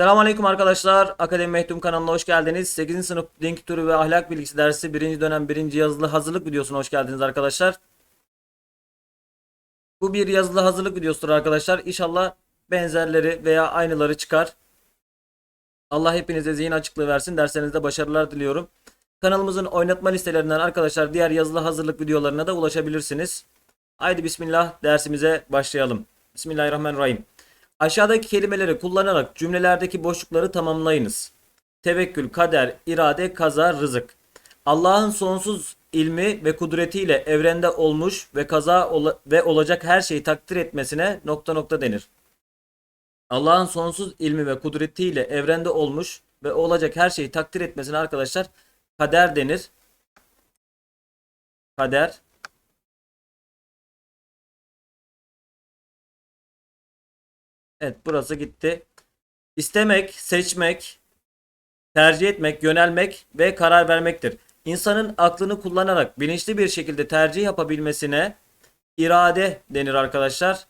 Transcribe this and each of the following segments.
Selamünaleyküm arkadaşlar. Akademi Mehtum kanalına hoş geldiniz. 8. sınıf din kültürü ve ahlak bilgisi dersi 1. dönem 1. yazılı hazırlık videosuna hoş geldiniz arkadaşlar. Bu bir yazılı hazırlık videosudur arkadaşlar. İnşallah benzerleri veya aynıları çıkar. Allah hepinize zihin açıklığı versin. Derslerinizde başarılar diliyorum. Kanalımızın oynatma listelerinden arkadaşlar diğer yazılı hazırlık videolarına da ulaşabilirsiniz. Haydi bismillah dersimize başlayalım. Bismillahirrahmanirrahim. Aşağıdaki kelimeleri kullanarak cümlelerdeki boşlukları tamamlayınız. Tevekkül, kader, irade, kaza, rızık. Allah'ın sonsuz ilmi ve kudretiyle evrende olmuş ve kaza ola- ve olacak her şeyi takdir etmesine nokta nokta denir. Allah'ın sonsuz ilmi ve kudretiyle evrende olmuş ve olacak her şeyi takdir etmesine arkadaşlar kader denir. Kader. Evet burası gitti. İstemek, seçmek, tercih etmek, yönelmek ve karar vermektir. İnsanın aklını kullanarak bilinçli bir şekilde tercih yapabilmesine irade denir arkadaşlar.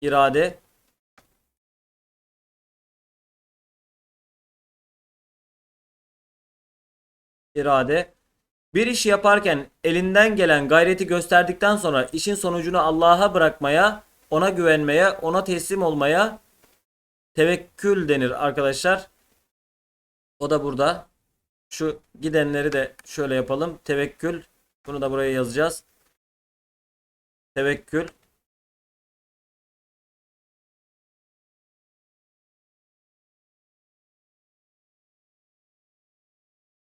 İrade. İrade. Bir işi yaparken elinden gelen gayreti gösterdikten sonra işin sonucunu Allah'a bırakmaya, ona güvenmeye, ona teslim olmaya tevekkül denir arkadaşlar. O da burada. Şu gidenleri de şöyle yapalım. Tevekkül. Bunu da buraya yazacağız. Tevekkül.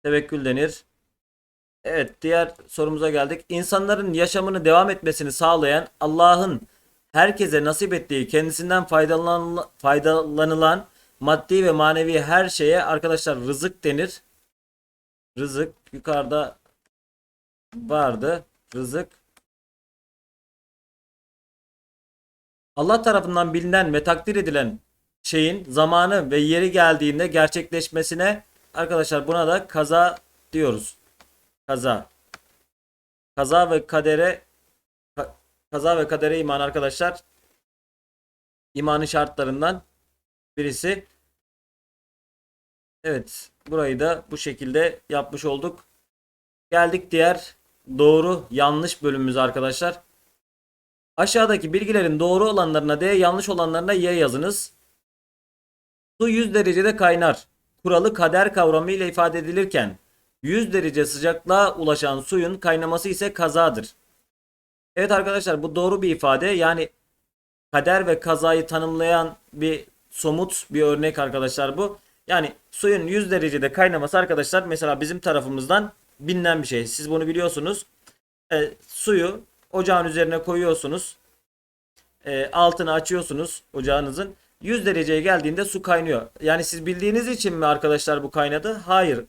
Tevekkül denir. Evet, diğer sorumuza geldik. İnsanların yaşamını devam etmesini sağlayan Allah'ın herkese nasip ettiği kendisinden faydalan, faydalanılan maddi ve manevi her şeye arkadaşlar rızık denir. Rızık yukarıda vardı. Rızık. Allah tarafından bilinen ve takdir edilen şeyin zamanı ve yeri geldiğinde gerçekleşmesine arkadaşlar buna da kaza diyoruz. Kaza. Kaza ve kadere ka- kaza ve kadere iman arkadaşlar. İmanın şartlarından birisi. Evet, burayı da bu şekilde yapmış olduk. Geldik diğer doğru yanlış bölümümüze arkadaşlar. Aşağıdaki bilgilerin doğru olanlarına D, yanlış olanlarına Y yazınız. Su 100 derecede kaynar. Kuralı kader kavramı ile ifade edilirken 100 derece sıcaklığa ulaşan suyun kaynaması ise kazadır. Evet arkadaşlar bu doğru bir ifade. Yani kader ve kazayı tanımlayan bir somut bir örnek arkadaşlar bu. Yani suyun 100 derecede kaynaması arkadaşlar mesela bizim tarafımızdan bilinen bir şey. Siz bunu biliyorsunuz. E, suyu ocağın üzerine koyuyorsunuz. E, altını açıyorsunuz ocağınızın. 100 dereceye geldiğinde su kaynıyor. Yani siz bildiğiniz için mi arkadaşlar bu kaynadı? Hayır.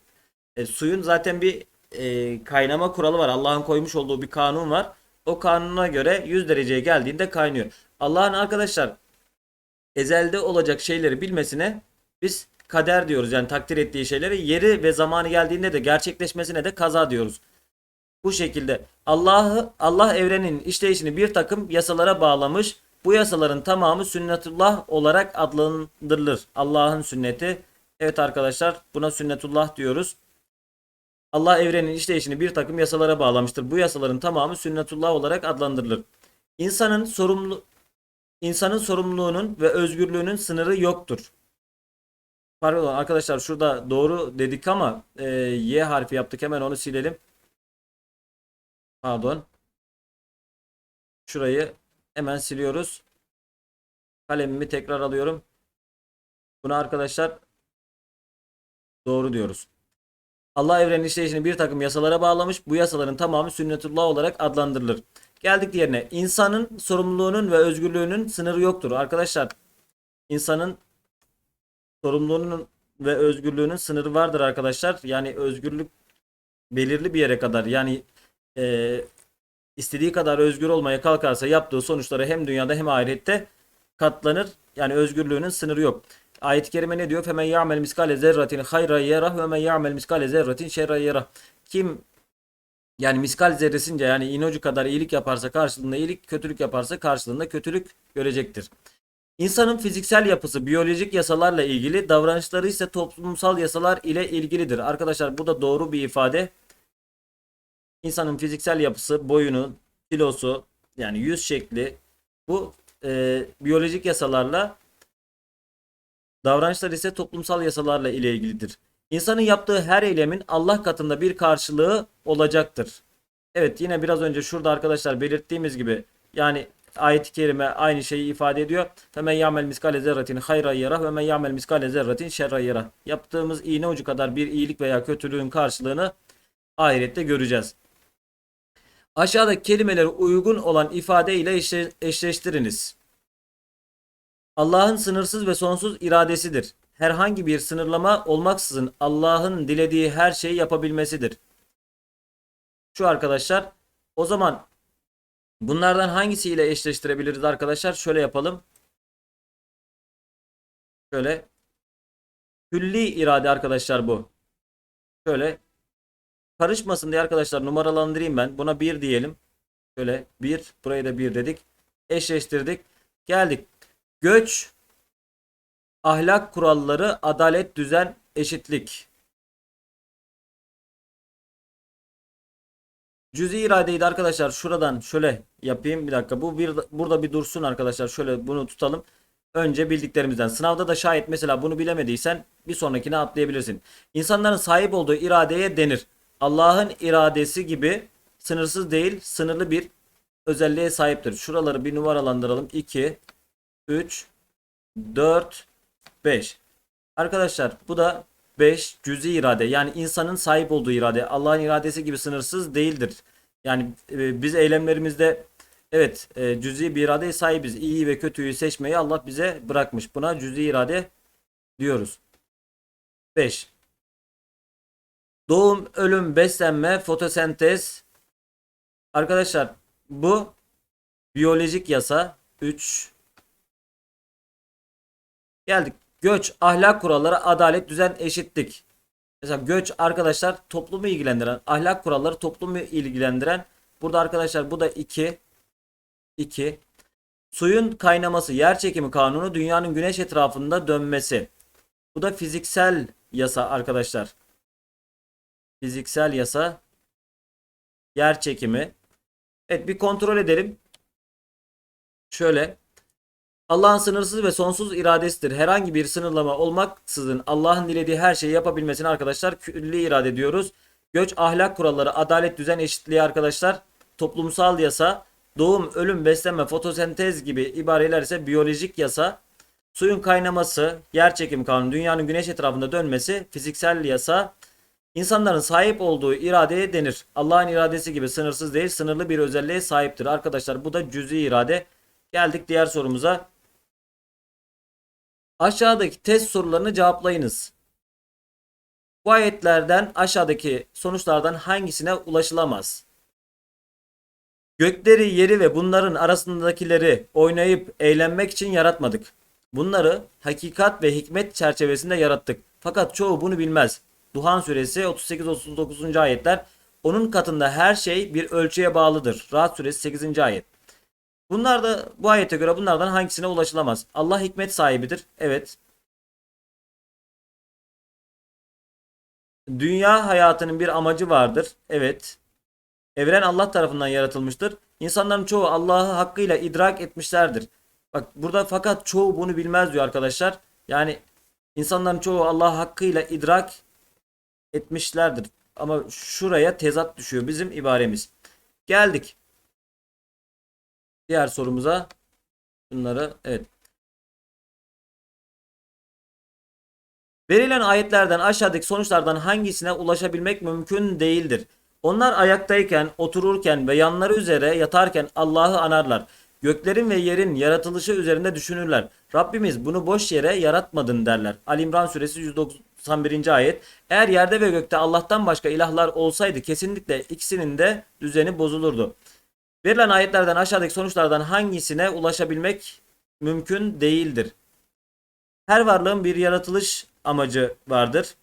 E, suyun zaten bir e, kaynama kuralı var. Allah'ın koymuş olduğu bir kanun var. O kanuna göre 100 dereceye geldiğinde kaynıyor. Allah'ın arkadaşlar ezelde olacak şeyleri bilmesine biz kader diyoruz. Yani takdir ettiği şeyleri yeri ve zamanı geldiğinde de gerçekleşmesine de kaza diyoruz. Bu şekilde Allah'ı Allah evrenin işleyişini bir takım yasalara bağlamış. Bu yasaların tamamı sünnetullah olarak adlandırılır. Allah'ın sünneti. Evet arkadaşlar buna sünnetullah diyoruz. Allah evrenin işleyişini bir takım yasalara bağlamıştır. Bu yasaların tamamı sünnetullah olarak adlandırılır. İnsanın sorumlu insanın sorumluluğunun ve özgürlüğünün sınırı yoktur. Pardon arkadaşlar şurada doğru dedik ama e, Y harfi yaptık. Hemen onu silelim. Pardon. Şurayı hemen siliyoruz. Kalemimi tekrar alıyorum. Buna arkadaşlar doğru diyoruz. Allah evrenin işleyişini bir takım yasalara bağlamış. Bu yasaların tamamı sünnetullah olarak adlandırılır. Geldik diğerine. İnsanın sorumluluğunun ve özgürlüğünün sınırı yoktur. Arkadaşlar insanın sorumluluğunun ve özgürlüğünün sınırı vardır arkadaşlar. Yani özgürlük belirli bir yere kadar yani e, istediği kadar özgür olmaya kalkarsa yaptığı sonuçlara hem dünyada hem ahirette katlanır. Yani özgürlüğünün sınırı yok. Ayet-i kerime ne diyor? Femen ya'mel miskale zerratin hayra yerah ve men ya'mel miskale zerratin şerra yerah. Kim yani miskal zerresince yani inocu kadar iyilik yaparsa karşılığında iyilik, kötülük yaparsa karşılığında kötülük görecektir. İnsanın fiziksel yapısı biyolojik yasalarla ilgili, davranışları ise toplumsal yasalar ile ilgilidir. Arkadaşlar bu da doğru bir ifade. İnsanın fiziksel yapısı, boyunu, kilosu yani yüz şekli bu e, biyolojik yasalarla davranışlar ise toplumsal yasalarla ile ilgilidir. İnsanın yaptığı her eylemin Allah katında bir karşılığı olacaktır. Evet yine biraz önce şurada arkadaşlar belirttiğimiz gibi yani ayet-i kerime aynı şeyi ifade ediyor. Femen ya'mel miskale zerratin hayra yarah ve men ya'mel miskale zerratin şerra yarah. Yaptığımız iğne ucu kadar bir iyilik veya kötülüğün karşılığını ahirette göreceğiz. Aşağıdaki kelimeleri uygun olan ifade ile eşle- eşleştiriniz. Allah'ın sınırsız ve sonsuz iradesidir. Herhangi bir sınırlama olmaksızın Allah'ın dilediği her şeyi yapabilmesidir. Şu arkadaşlar o zaman bunlardan hangisiyle eşleştirebiliriz arkadaşlar? Şöyle yapalım. Şöyle külli irade arkadaşlar bu. Şöyle karışmasın diye arkadaşlar numaralandırayım ben. Buna 1 diyelim. Şöyle 1 buraya da 1 dedik. Eşleştirdik. Geldik. Göç ahlak kuralları, adalet, düzen, eşitlik. Cüzi iradeyi de arkadaşlar şuradan şöyle yapayım bir dakika. Bu bir burada bir dursun arkadaşlar. Şöyle bunu tutalım. Önce bildiklerimizden. Sınavda da şayet mesela bunu bilemediysen bir sonrakine atlayabilirsin. İnsanların sahip olduğu iradeye denir. Allah'ın iradesi gibi sınırsız değil, sınırlı bir özelliğe sahiptir. Şuraları bir numaralandıralım. 2 3 4 5. Arkadaşlar bu da 5 cüzi irade. Yani insanın sahip olduğu irade. Allah'ın iradesi gibi sınırsız değildir. Yani e, biz eylemlerimizde evet e, cüzi bir iradeye sahibiz. İyi ve kötüyü seçmeyi Allah bize bırakmış. Buna cüzi irade diyoruz. 5. Doğum, ölüm, beslenme, fotosentez. Arkadaşlar bu biyolojik yasa 3 Geldik. Göç, ahlak kuralları, adalet, düzen, eşitlik. Mesela göç arkadaşlar toplumu ilgilendiren, ahlak kuralları toplumu ilgilendiren. Burada arkadaşlar bu da 2 2 Suyun kaynaması, yer çekimi kanunu, dünyanın güneş etrafında dönmesi. Bu da fiziksel yasa arkadaşlar. Fiziksel yasa, yer çekimi. Evet bir kontrol edelim. Şöyle Allah'ın sınırsız ve sonsuz iradesidir. Herhangi bir sınırlama olmaksızın Allah'ın dilediği her şeyi yapabilmesini arkadaşlar külli irade diyoruz. Göç, ahlak kuralları, adalet, düzen, eşitliği arkadaşlar toplumsal yasa, doğum, ölüm, beslenme, fotosentez gibi ibareler ise biyolojik yasa, suyun kaynaması, yer çekim kanunu, dünyanın güneş etrafında dönmesi fiziksel yasa, insanların sahip olduğu iradeye denir. Allah'ın iradesi gibi sınırsız değil, sınırlı bir özelliğe sahiptir. Arkadaşlar bu da cüzi irade. Geldik diğer sorumuza. Aşağıdaki test sorularını cevaplayınız. Bu ayetlerden aşağıdaki sonuçlardan hangisine ulaşılamaz? Gökleri, yeri ve bunların arasındakileri oynayıp eğlenmek için yaratmadık. Bunları hakikat ve hikmet çerçevesinde yarattık. Fakat çoğu bunu bilmez. Duhan suresi 38-39. ayetler onun katında her şey bir ölçüye bağlıdır. Rahat suresi 8. ayet. Bunlar da bu ayete göre bunlardan hangisine ulaşılamaz? Allah hikmet sahibidir. Evet. Dünya hayatının bir amacı vardır. Evet. Evren Allah tarafından yaratılmıştır. İnsanların çoğu Allah'ı hakkıyla idrak etmişlerdir. Bak burada fakat çoğu bunu bilmez diyor arkadaşlar. Yani insanların çoğu Allah'ı hakkıyla idrak etmişlerdir. Ama şuraya tezat düşüyor bizim ibaremiz. Geldik. Diğer sorumuza bunları evet. Verilen ayetlerden aşağıdaki sonuçlardan hangisine ulaşabilmek mümkün değildir? Onlar ayaktayken, otururken ve yanları üzere yatarken Allah'ı anarlar. Göklerin ve yerin yaratılışı üzerinde düşünürler. Rabbimiz bunu boş yere yaratmadın derler. Ali İmran suresi 191. ayet. Eğer yerde ve gökte Allah'tan başka ilahlar olsaydı kesinlikle ikisinin de düzeni bozulurdu. Verilen ayetlerden aşağıdaki sonuçlardan hangisine ulaşabilmek mümkün değildir? Her varlığın bir yaratılış amacı vardır.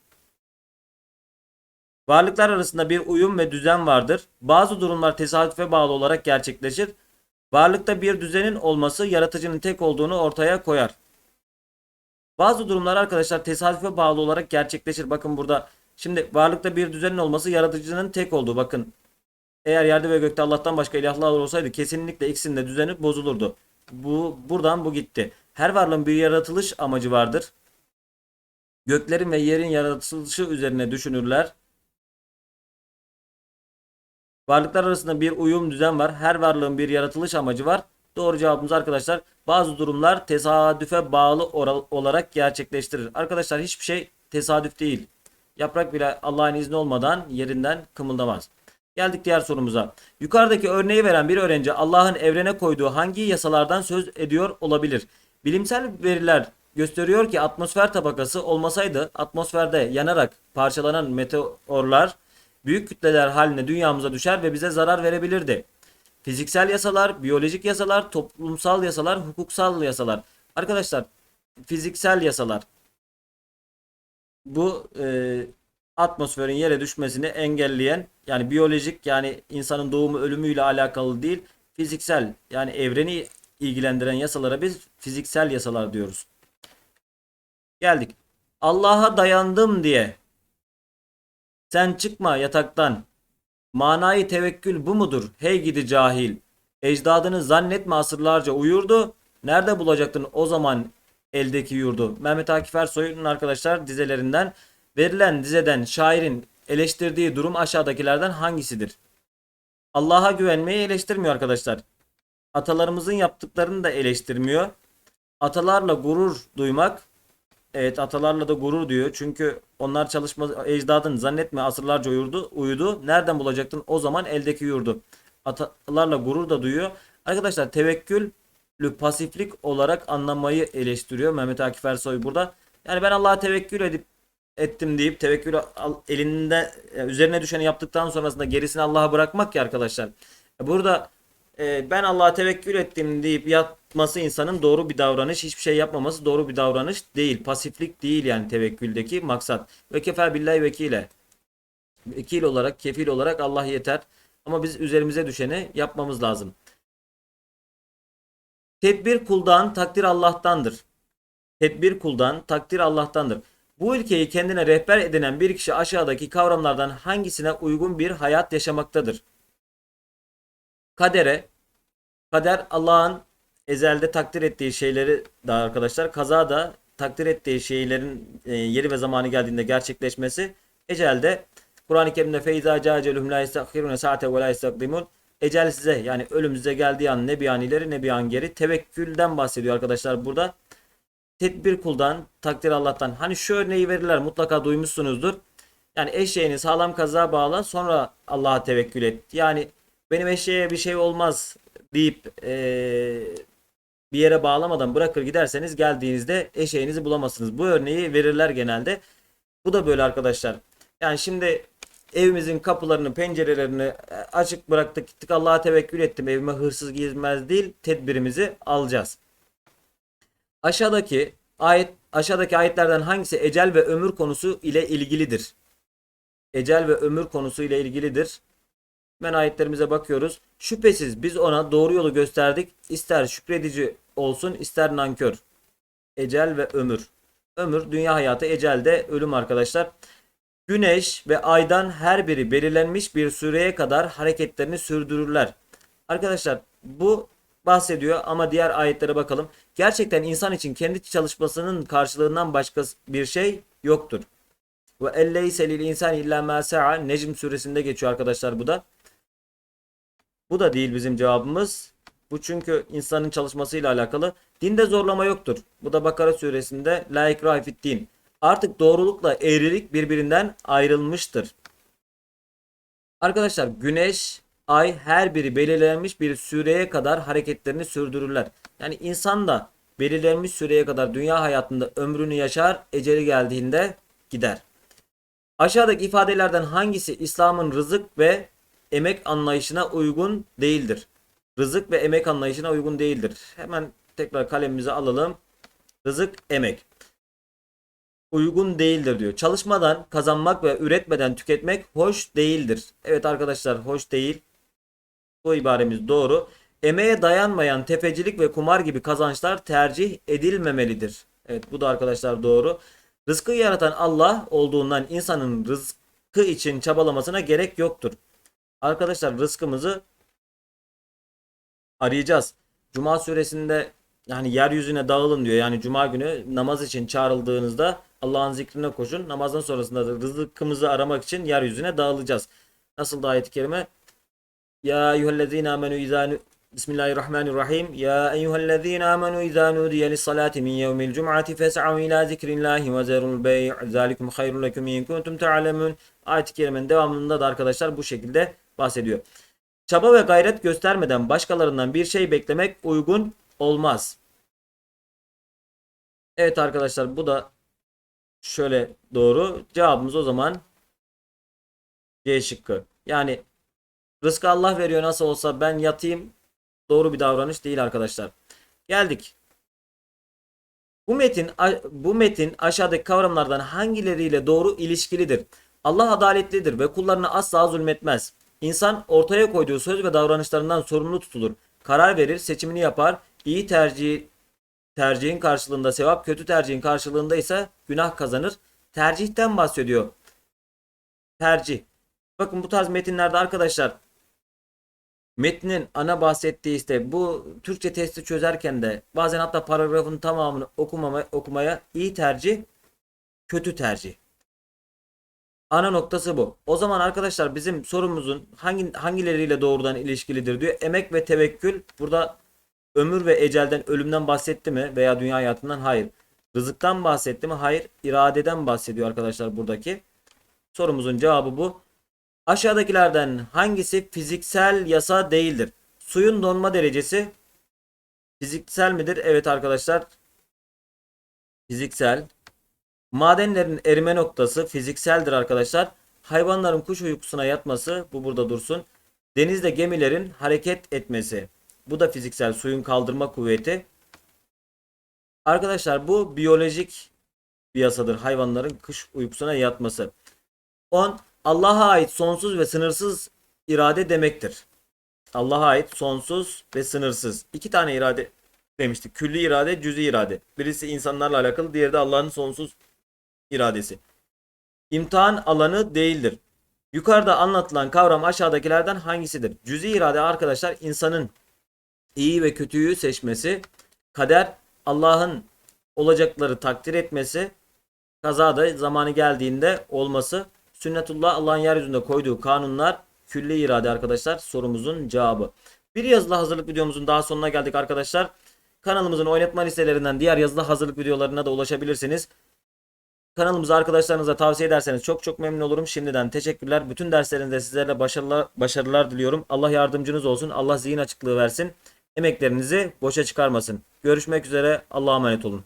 Varlıklar arasında bir uyum ve düzen vardır. Bazı durumlar tesadüfe bağlı olarak gerçekleşir. Varlıkta bir düzenin olması yaratıcının tek olduğunu ortaya koyar. Bazı durumlar arkadaşlar tesadüfe bağlı olarak gerçekleşir. Bakın burada şimdi varlıkta bir düzenin olması yaratıcının tek olduğu. Bakın eğer yerde ve gökte Allah'tan başka ilahlar olsaydı kesinlikle ikisinin de düzeni bozulurdu. Bu buradan bu gitti. Her varlığın bir yaratılış amacı vardır. Göklerin ve yerin yaratılışı üzerine düşünürler. Varlıklar arasında bir uyum düzen var. Her varlığın bir yaratılış amacı var. Doğru cevabımız arkadaşlar bazı durumlar tesadüfe bağlı olarak gerçekleştirir. Arkadaşlar hiçbir şey tesadüf değil. Yaprak bile Allah'ın izni olmadan yerinden kımıldamaz. Geldik diğer sorumuza. Yukarıdaki örneği veren bir öğrenci Allah'ın evrene koyduğu hangi yasalardan söz ediyor olabilir? Bilimsel veriler gösteriyor ki atmosfer tabakası olmasaydı atmosferde yanarak parçalanan meteorlar büyük kütleler haline dünyamıza düşer ve bize zarar verebilirdi. Fiziksel yasalar, biyolojik yasalar, toplumsal yasalar, hukuksal yasalar. Arkadaşlar fiziksel yasalar bu e, atmosferin yere düşmesini engelleyen yani biyolojik yani insanın doğumu ölümüyle alakalı değil fiziksel yani evreni ilgilendiren yasalara biz fiziksel yasalar diyoruz. Geldik. Allah'a dayandım diye sen çıkma yataktan. Manayı tevekkül bu mudur? Hey gidi cahil. Ecdadını zannetme asırlarca uyurdu. Nerede bulacaktın o zaman eldeki yurdu? Mehmet Akif Ersoy'un arkadaşlar dizelerinden verilen dizeden şairin eleştirdiği durum aşağıdakilerden hangisidir? Allah'a güvenmeyi eleştirmiyor arkadaşlar. Atalarımızın yaptıklarını da eleştirmiyor. Atalarla gurur duymak Evet atalarla da gurur diyor. Çünkü onlar çalışma ecdadın zannetme asırlarca uyudu. uyudu. Nereden bulacaktın? O zaman eldeki yurdu. Atalarla gurur da duyuyor. Arkadaşlar tevekküllü pasiflik olarak anlamayı eleştiriyor Mehmet Akif Ersoy burada. Yani ben Allah'a tevekkül edip ettim deyip tevekkül al- elinde e, üzerine düşeni yaptıktan sonrasında gerisini Allah'a bırakmak ya arkadaşlar. Burada e, ben Allah'a tevekkül ettim deyip yapması insanın doğru bir davranış. Hiçbir şey yapmaması doğru bir davranış değil. Pasiflik değil yani tevekküldeki maksat. Ve kefer billahi vekile. Vekil olarak, kefil olarak Allah yeter. Ama biz üzerimize düşeni yapmamız lazım. Tedbir kuldan, takdir Allah'tandır. Tedbir kuldan, takdir Allah'tandır. Bu ülkeyi kendine rehber edinen bir kişi aşağıdaki kavramlardan hangisine uygun bir hayat yaşamaktadır? Kadere, kader Allah'ın ezelde takdir ettiği şeyleri da arkadaşlar kaza da takdir ettiği şeylerin e, yeri ve zamanı geldiğinde gerçekleşmesi ecelde Kur'an-ı Kerim'de feyza caceluhum la yestakhirune saate ve la yestakdimun ecel size yani ölüm size geldiği an ne bir an ileri ne bir an geri tevekkülden bahsediyor arkadaşlar burada. Tedbir kuldan, takdir Allah'tan. Hani şu örneği verirler mutlaka duymuşsunuzdur. Yani eşeğini sağlam kazığa bağla sonra Allah'a tevekkül et. Yani benim eşeğe bir şey olmaz deyip eee, bir yere bağlamadan bırakır giderseniz geldiğinizde eşeğinizi bulamazsınız. Bu örneği verirler genelde. Bu da böyle arkadaşlar. Yani şimdi evimizin kapılarını, pencerelerini e, açık bıraktık, gittik Allah'a tevekkül ettim. Evime hırsız girmez değil, tedbirimizi alacağız. Aşağıdaki ayet aşağıdaki ayetlerden hangisi ecel ve ömür konusu ile ilgilidir? Ecel ve ömür konusu ile ilgilidir. Hemen ayetlerimize bakıyoruz. Şüphesiz biz ona doğru yolu gösterdik. İster şükredici olsun ister nankör. Ecel ve ömür. Ömür dünya hayatı ecel de ölüm arkadaşlar. Güneş ve aydan her biri belirlenmiş bir süreye kadar hareketlerini sürdürürler. Arkadaşlar bu bahsediyor ama diğer ayetlere bakalım. Gerçekten insan için kendi çalışmasının karşılığından başka bir şey yoktur. Ve elleyse lil insan illa ma sa'a Necm suresinde geçiyor arkadaşlar bu da. Bu da değil bizim cevabımız. Bu çünkü insanın çalışmasıyla alakalı. Dinde zorlama yoktur. Bu da Bakara suresinde la ikrahe fid din. Artık doğrulukla eğrilik birbirinden ayrılmıştır. Arkadaşlar güneş, ay her biri belirlenmiş bir süreye kadar hareketlerini sürdürürler. Yani insan da belirlenmiş süreye kadar dünya hayatında ömrünü yaşar, eceli geldiğinde gider. Aşağıdaki ifadelerden hangisi İslam'ın rızık ve emek anlayışına uygun değildir? Rızık ve emek anlayışına uygun değildir. Hemen tekrar kalemimizi alalım. Rızık, emek. Uygun değildir diyor. Çalışmadan kazanmak ve üretmeden tüketmek hoş değildir. Evet arkadaşlar hoş değil. Bu ibaremiz doğru. Emeğe dayanmayan tefecilik ve kumar gibi kazançlar tercih edilmemelidir. Evet bu da arkadaşlar doğru. Rızkı yaratan Allah olduğundan insanın rızkı için çabalamasına gerek yoktur. Arkadaşlar rızkımızı arayacağız. Cuma suresinde yani yeryüzüne dağılın diyor. Yani cuma günü namaz için çağrıldığınızda Allah'ın zikrine koşun. Namazdan sonrasında da rızkımızı aramak için yeryüzüne dağılacağız. Nasıl da ayet-i kerime? Ya eyyühellezine amenu izâ nu- Bismillahirrahmanirrahim. Ya eyyühellezine amenu izâ nudiye lissalati min yevmil cum'ati fes'av ila zikrillahi ve zerul bey' zalikum hayrun lekum in kuntum ta'lemun. Ayet-i kerimenin devamında da arkadaşlar bu şekilde bahsediyor. Çaba ve gayret göstermeden başkalarından bir şey beklemek uygun olmaz. Evet arkadaşlar bu da şöyle doğru. Cevabımız o zaman C şıkkı. Yani rızkı Allah veriyor nasıl olsa ben yatayım doğru bir davranış değil arkadaşlar. Geldik. Bu metin bu metin aşağıdaki kavramlardan hangileriyle doğru ilişkilidir? Allah adaletlidir ve kullarına asla zulmetmez. İnsan ortaya koyduğu söz ve davranışlarından sorumlu tutulur. Karar verir, seçimini yapar. İyi tercih tercihin karşılığında sevap, kötü tercihin karşılığında ise günah kazanır. Tercihten bahsediyor. Tercih. Bakın bu tarz metinlerde arkadaşlar metnin ana bahsettiği işte bu Türkçe testi çözerken de bazen hatta paragrafın tamamını okumama, okumaya iyi tercih, kötü tercih. Ana noktası bu. O zaman arkadaşlar bizim sorumuzun hangi hangileriyle doğrudan ilişkilidir diyor. Emek ve tevekkül. Burada ömür ve ecelden, ölümden bahsetti mi veya dünya hayatından? Hayır. Rızıktan bahsetti mi? Hayır. İradeden bahsediyor arkadaşlar buradaki. Sorumuzun cevabı bu. Aşağıdakilerden hangisi fiziksel yasa değildir? Suyun donma derecesi fiziksel midir? Evet arkadaşlar. Fiziksel. Madenlerin erime noktası fizikseldir arkadaşlar. Hayvanların kuş uykusuna yatması bu burada dursun. Denizde gemilerin hareket etmesi. Bu da fiziksel suyun kaldırma kuvveti. Arkadaşlar bu biyolojik bir yasadır. Hayvanların kış uykusuna yatması. 10. Allah'a ait sonsuz ve sınırsız irade demektir. Allah'a ait sonsuz ve sınırsız. İki tane irade demiştik. Külli irade, cüzi irade. Birisi insanlarla alakalı, diğeri de Allah'ın sonsuz iradesi. İmtihan alanı değildir. Yukarıda anlatılan kavram aşağıdakilerden hangisidir? Cüzi irade arkadaşlar insanın iyi ve kötüyü seçmesi, kader Allah'ın olacakları takdir etmesi, kazada zamanı geldiğinde olması, sünnetullah Allah'ın yeryüzünde koyduğu kanunlar, külli irade arkadaşlar sorumuzun cevabı. Bir yazılı hazırlık videomuzun daha sonuna geldik arkadaşlar. Kanalımızın oynatma listelerinden diğer yazılı hazırlık videolarına da ulaşabilirsiniz. Kanalımızı arkadaşlarınıza tavsiye ederseniz çok çok memnun olurum. Şimdiden teşekkürler. Bütün derslerinizde sizlerle başarılar, başarılar diliyorum. Allah yardımcınız olsun. Allah zihin açıklığı versin. Emeklerinizi boşa çıkarmasın. Görüşmek üzere. Allah'a emanet olun.